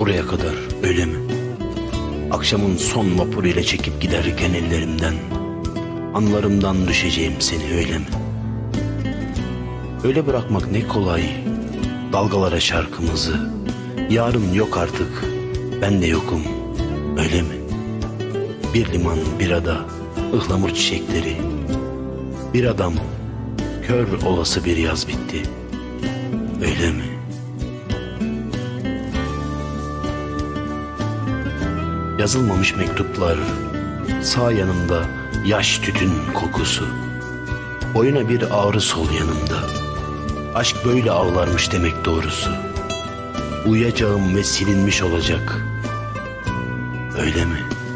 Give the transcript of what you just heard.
Buraya kadar öyle mi? Akşamın son vapur ile çekip giderken ellerimden Anlarımdan düşeceğim seni öyle mi? Öyle bırakmak ne kolay Dalgalara şarkımızı Yarın yok artık Ben de yokum öyle mi? Bir liman bir ada ıhlamur çiçekleri Bir adam Kör olası bir yaz bitti Öyle mi? Yazılmamış mektuplar Sağ yanımda yaş tütün kokusu Boyuna bir ağrı sol yanımda. Aşk böyle ağlarmış demek doğrusu. Uyuyacağım ve silinmiş olacak. Öyle mi?